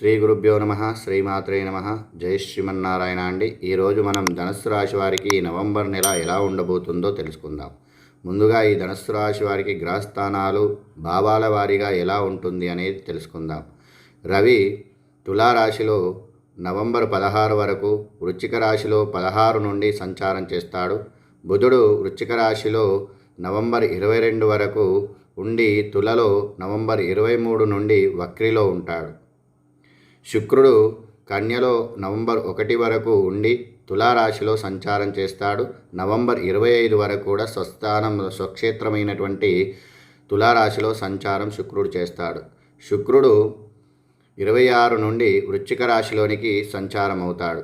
శ్రీ గురుభ్యో నమ శ్రీమాత్రే నమ. జై శ్రీమన్నారాయణ అండి ఈరోజు మనం ధనుస్సు రాశి వారికి ఈ నవంబర్ నెల ఎలా ఉండబోతుందో తెలుసుకుందాం. ముందుగా ఈ ధనుస్సు రాశి వారికి గ్రహస్థానాలు భావాల వారీగా ఎలా ఉంటుంది అనేది తెలుసుకుందాం. రవి తులారాశిలో నవంబర్ పదహారు వరకు వృశ్చిక రాశిలో పదహారు నుండి సంచారం చేస్తాడు. బుధుడు వృశ్చిక రాశిలో నవంబర్ ఇరవై రెండు వరకు ఉండి తులలో నవంబర్ ఇరవై మూడు నుండి వక్రిలో ఉంటాడు. శుక్రుడు కన్యలో నవంబర్ ఒకటి వరకు ఉండి తులారాశిలో సంచారం చేస్తాడు. నవంబర్ ఇరవై ఐదు వరకు కూడా స్వస్థానం స్వక్షేత్రమైనటువంటి తులారాశిలో సంచారం శుక్రుడు చేస్తాడు. శుక్రుడు ఇరవై ఆరు నుండి వృశ్చిక రాశిలోనికి సంచారం అవుతాడు.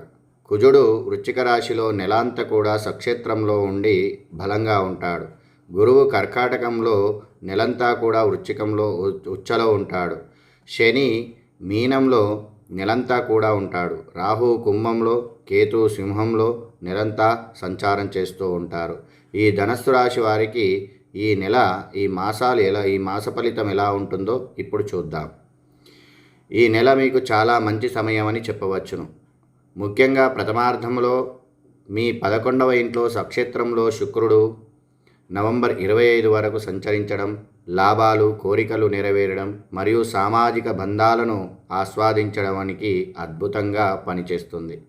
కుజుడు వృశ్చిక రాశిలో నెలాంత కూడా సక్షేత్రంలో ఉండి బలంగా ఉంటాడు. గురువు కర్కాటకంలో నెలంతా కూడా వృశ్చికంలో ఉచ్చలో ఉంటాడు. శని మీనంలో నెలంతా కూడా ఉంటాడు. రాహు కుంభంలో కేతు సింహంలో నెలంతా సంచారం చేస్తూ ఉంటారు. ఈ ధనస్సు రాశి వారికి ఈ నెల ఈ మాసాలు ఎలా ఈ మాస ఫలితం ఎలా ఉంటుందో ఇప్పుడు చూద్దాం. ఈ నెల మీకు చాలా మంచి సమయం అని చెప్పవచ్చును. ముఖ్యంగా ప్రథమార్థంలో మీ పదకొండవ ఇంట్లో సక్షేత్రంలో శుక్రుడు నవంబర్ ఇరవై ఐదు వరకు సంచరించడం లాభాలు కోరికలు నెరవేరడం మరియు సామాజిక బంధాలను ఆస్వాదించడానికి అద్భుతంగా పనిచేస్తుంది.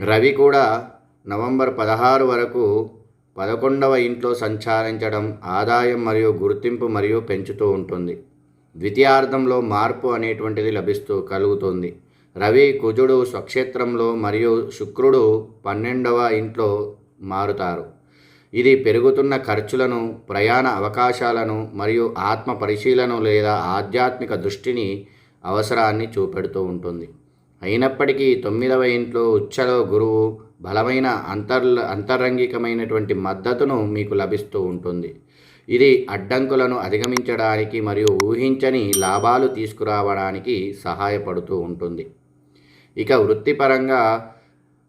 రవి కూడా నవంబర్ పదహారు వరకు పదకొండవ ఇంట్లో సంచారించడం ఆదాయం మరియు గుర్తింపు మరియు పెంచుతూ ఉంటుంది. ద్వితీయార్థంలో మార్పు అనేటువంటిది లభిస్తూ కలుగుతుంది. రవి కుజుడు స్వక్షేత్రంలో మరియు శుక్రుడు పన్నెండవ ఇంట్లో మారుతారు. ఇది పెరుగుతున్న ఖర్చులను ప్రయాణ అవకాశాలను మరియు ఆత్మ పరిశీలన లేదా ఆధ్యాత్మిక దృష్టిని అవసరాన్ని చూపెడుతూ ఉంటుంది. అయినప్పటికీ తొమ్మిదవ ఇంట్లో ఉచ్చలో గురువు బలమైన అంతర్ అంతరంగికమైనటువంటి మద్దతును మీకు లభిస్తూ ఉంటుంది. ఇది అడ్డంకులను అధిగమించడానికి మరియు ఊహించని లాభాలు తీసుకురావడానికి సహాయపడుతూ ఉంటుంది. ఇక వృత్తిపరంగా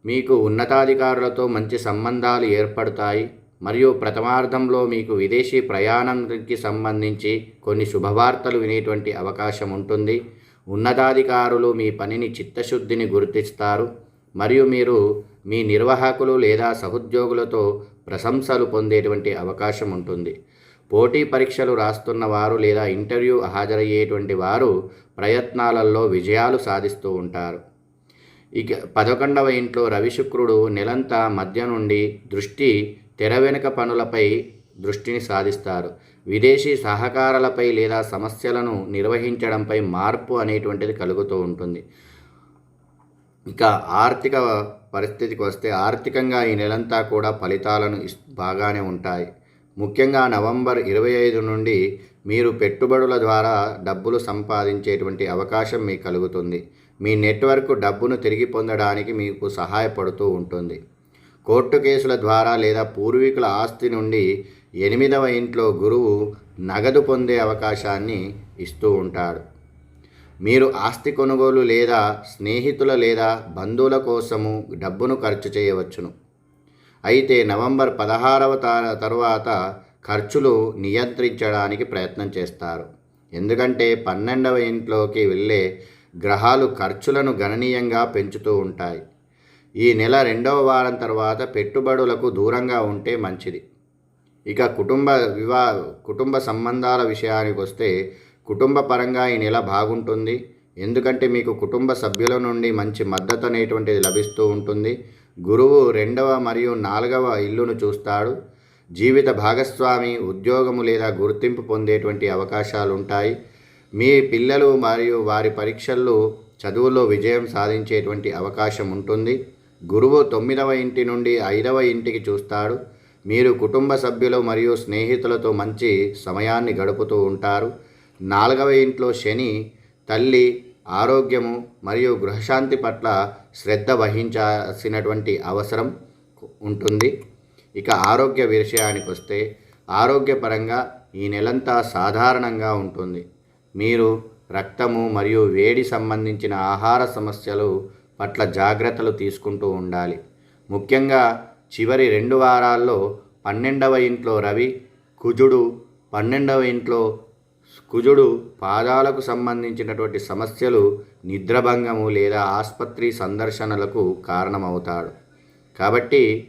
మీకు ఉన్నతాధికారులతో మంచి సంబంధాలు ఏర్పడతాయి. మరియు ప్రథమార్థంలో మీకు విదేశీ ప్రయాణంకి సంబంధించి కొన్ని శుభవార్తలు వినేటువంటి అవకాశం ఉంటుంది. ఉన్నతాధికారులు మీ పనిని చిత్తశుద్ధిని గుర్తిస్తారు. మరియు మీరు మీ నిర్వాహకులు లేదా సహోద్యోగులతో ప్రశంసలు పొందేటువంటి అవకాశం ఉంటుంది. పోటీ పరీక్షలు రాస్తున్న వారు లేదా ఇంటర్వ్యూ హాజరయ్యేటువంటి వారు ప్రయత్నాలలో విజయాలు సాధిస్తూ ఉంటారు. ఇక పదకొండవ ఇంట్లో రవి శుక్రుడు నెలంతా మధ్య నుండి దృష్టి తెర వెనుక పనులపై దృష్టిని సాధిస్తారు. విదేశీ సహకారాలపై లేదా సమస్యలను నిర్వహించడంపై మార్పు అనేటువంటిది కలుగుతూ ఉంటుంది. ఇక ఆర్థిక పరిస్థితికి వస్తే ఆర్థికంగా ఈ నెలంతా కూడా ఫలితాలను బాగానే ఉంటాయి. ముఖ్యంగా నవంబర్ ఇరవై ఐదు నుండి మీరు పెట్టుబడుల ద్వారా డబ్బులు సంపాదించేటువంటి అవకాశం మీకు కలుగుతుంది. మీ నెట్వర్క్ డబ్బును తిరిగి పొందడానికి మీకు సహాయపడుతూ ఉంటుంది. కోర్టు కేసుల ద్వారా లేదా పూర్వీకుల ఆస్తి నుండి ఎనిమిదవ ఇంట్లో గురువు నగదు పొందే అవకాశాన్ని ఇస్తూ ఉంటాడు. మీరు ఆస్తి కొనుగోలు లేదా స్నేహితుల లేదా బంధువుల కోసము డబ్బును ఖర్చు చేయవచ్చును. అయితే నవంబర్ పదహారవ తర్వాత ఖర్చులు నియంత్రించడానికి ప్రయత్నం చేస్తారు. ఎందుకంటే పన్నెండవ ఇంట్లోకి వెళ్ళే గ్రహాలు ఖర్చులను గణనీయంగా పెంచుతూ ఉంటాయి. ఈ నెల రెండవ వారం తర్వాత పెట్టుబడులకు దూరంగా ఉంటే మంచిది. ఇక కుటుంబ వివా కుటుంబ సంబంధాల విషయానికి వస్తే కుటుంబ పరంగా ఈ నెల బాగుంటుంది. ఎందుకంటే మీకు కుటుంబ సభ్యుల నుండి మంచి మద్దతు అనేటువంటిది లభిస్తూ ఉంటుంది. గురువు రెండవ మరియు నాలుగవ ఇల్లును చూస్తాడు. జీవిత భాగస్వామి ఉద్యోగము లేదా గుర్తింపు పొందేటువంటి అవకాశాలు ఉంటాయి. మీ పిల్లలు మరియు వారి పరీక్షల్లో చదువులో విజయం సాధించేటువంటి అవకాశం ఉంటుంది. గురువు తొమ్మిదవ ఇంటి నుండి ఐదవ ఇంటికి చూస్తాడు. మీరు కుటుంబ సభ్యులు మరియు స్నేహితులతో మంచి సమయాన్ని గడుపుతూ ఉంటారు. నాలుగవ ఇంట్లో శని తల్లి ఆరోగ్యము మరియు గృహశాంతి పట్ల శ్రద్ధ వహించాల్సినటువంటి అవసరం ఉంటుంది. ఇక ఆరోగ్య విషయానికి వస్తే ఆరోగ్యపరంగా ఈ నెలంతా సాధారణంగా ఉంటుంది. మీరు రక్తము మరియు వేడి సంబంధించిన ఆహార సమస్యలు పట్ల జాగ్రత్తలు తీసుకుంటూ ఉండాలి. ముఖ్యంగా చివరి రెండు వారాల్లో పన్నెండవ ఇంట్లో రవి కుజుడు పన్నెండవ ఇంట్లో కుజుడు పాదాలకు సంబంధించినటువంటి సమస్యలు నిద్రభంగము లేదా ఆసుపత్రి సందర్శనలకు కారణమవుతాడు. కాబట్టి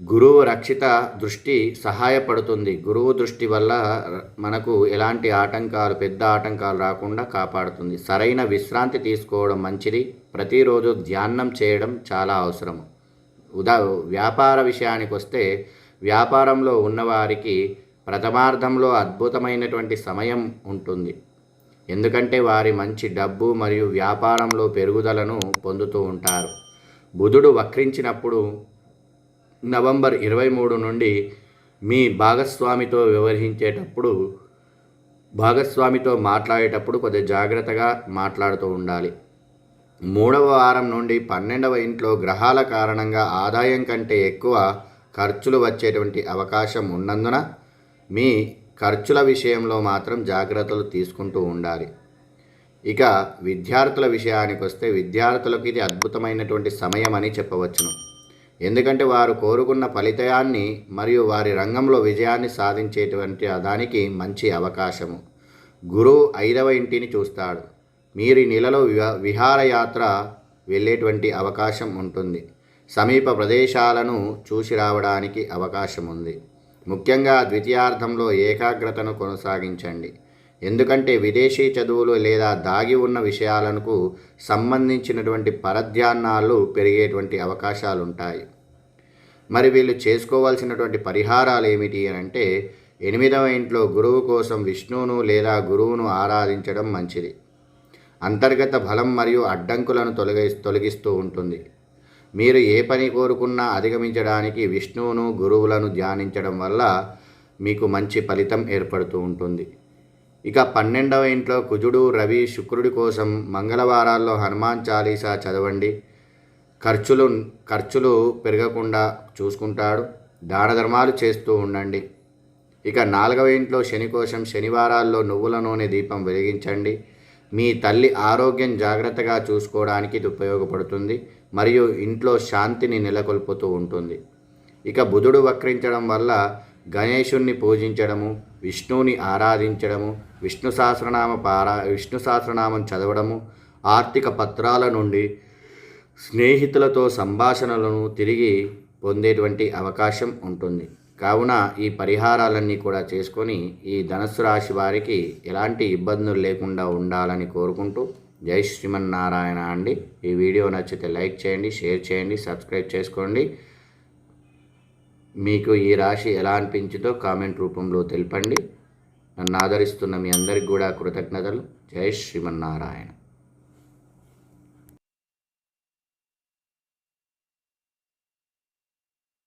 గురువు రక్షిత దృష్టి సహాయపడుతుంది. గురువు దృష్టి వల్ల మనకు ఎలాంటి ఆటంకాలు పెద్ద ఆటంకాలు రాకుండా కాపాడుతుంది. సరైన విశ్రాంతి తీసుకోవడం మంచిది. ప్రతిరోజు ధ్యానం చేయడం చాలా అవసరం. ఉదా వ్యాపార విషయానికి వస్తే వ్యాపారంలో ఉన్నవారికి ప్రథమార్థంలో అద్భుతమైనటువంటి సమయం ఉంటుంది. ఎందుకంటే వారి మంచి డబ్బు మరియు వ్యాపారంలో పెరుగుదలను పొందుతూ ఉంటారు. బుధుడు వక్రించినప్పుడు నవంబర్ ఇరవై మూడు నుండి మీ భాగస్వామితో వ్యవహరించేటప్పుడు భాగస్వామితో మాట్లాడేటప్పుడు కొద్దిగా జాగ్రత్తగా మాట్లాడుతూ ఉండాలి. మూడవ వారం నుండి పన్నెండవ ఇంట్లో గ్రహాల కారణంగా ఆదాయం కంటే ఎక్కువ ఖర్చులు వచ్చేటువంటి అవకాశం ఉన్నందున మీ ఖర్చుల విషయంలో మాత్రం జాగ్రత్తలు తీసుకుంటూ ఉండాలి. ఇక విద్యార్థుల విషయానికి వస్తే విద్యార్థులకు ఇది అద్భుతమైనటువంటి సమయం అని చెప్పవచ్చును. ఎందుకంటే వారు కోరుకున్న ఫలితాన్ని మరియు వారి రంగంలో విజయాన్ని సాధించేటువంటి దానికి మంచి అవకాశము. గురువు ఐదవ ఇంటిని చూస్తాడు. మీరు ఈ నెలలో విహారయాత్ర వెళ్ళేటువంటి అవకాశం ఉంటుంది. సమీప ప్రదేశాలను చూసి రావడానికి అవకాశం ఉంది. ముఖ్యంగా ద్వితీయార్థంలో ఏకాగ్రతను కొనసాగించండి. ఎందుకంటే విదేశీ చదువులు లేదా దాగి ఉన్న విషయాలకు సంబంధించినటువంటి పరధ్యానాలు పెరిగేటువంటి అవకాశాలు ఉంటాయి మరి వీళ్ళు చేసుకోవాల్సినటువంటి పరిహారాలు ఏమిటి అని అంటే ఎనిమిదవ ఇంట్లో గురువు కోసం విష్ణువును లేదా గురువును ఆరాధించడం మంచిది. అంతర్గత బలం మరియు అడ్డంకులను తొలగి తొలగిస్తూ ఉంటుంది. మీరు ఏ పని కోరుకున్నా అధిగమించడానికి విష్ణువును గురువులను ధ్యానించడం వల్ల మీకు మంచి ఫలితం ఏర్పడుతూ ఉంటుంది. ఇక పన్నెండవ ఇంట్లో కుజుడు రవి శుక్రుడి కోసం మంగళవారాల్లో హనుమాన్ చాలీసా చదవండి. ఖర్చులు ఖర్చులు పెరగకుండా చూసుకుంటాడు. దాన ధర్మాలు చేస్తూ ఉండండి. ఇక నాలుగవ ఇంట్లో శని కోసం శనివారాల్లో నువ్వుల నూనె దీపం వెలిగించండి. మీ తల్లి ఆరోగ్యం జాగ్రత్తగా చూసుకోవడానికి ఇది ఉపయోగపడుతుంది మరియు ఇంట్లో శాంతిని నెలకొల్పుతూ ఉంటుంది. ఇక బుధుడు వక్రించడం వల్ల గణేశుణ్ణి పూజించడము విష్ణువుని ఆరాధించడము విష్ణు సహస్రనామ పారా విష్ణు సహస్రనామం చదవడము ఆర్థిక పత్రాల నుండి స్నేహితులతో సంభాషణలను తిరిగి పొందేటువంటి అవకాశం ఉంటుంది. కావున ఈ పరిహారాలన్నీ కూడా చేసుకొని ఈ ధనస్సు రాశి వారికి ఎలాంటి ఇబ్బందులు లేకుండా ఉండాలని కోరుకుంటూ జై శ్రీమన్నారాయణ అండి. ఈ వీడియో నచ్చితే లైక్ చేయండి షేర్ చేయండి సబ్స్క్రైబ్ చేసుకోండి. మీకు ఈ రాశి ఎలా అనిపించిందో కామెంట్ రూపంలో తెలపండి. నన్ను ఆదరిస్తున్న మీ అందరికి కూడా కృతజ్ఞతలు. జై శ్రీమన్నారాయణ.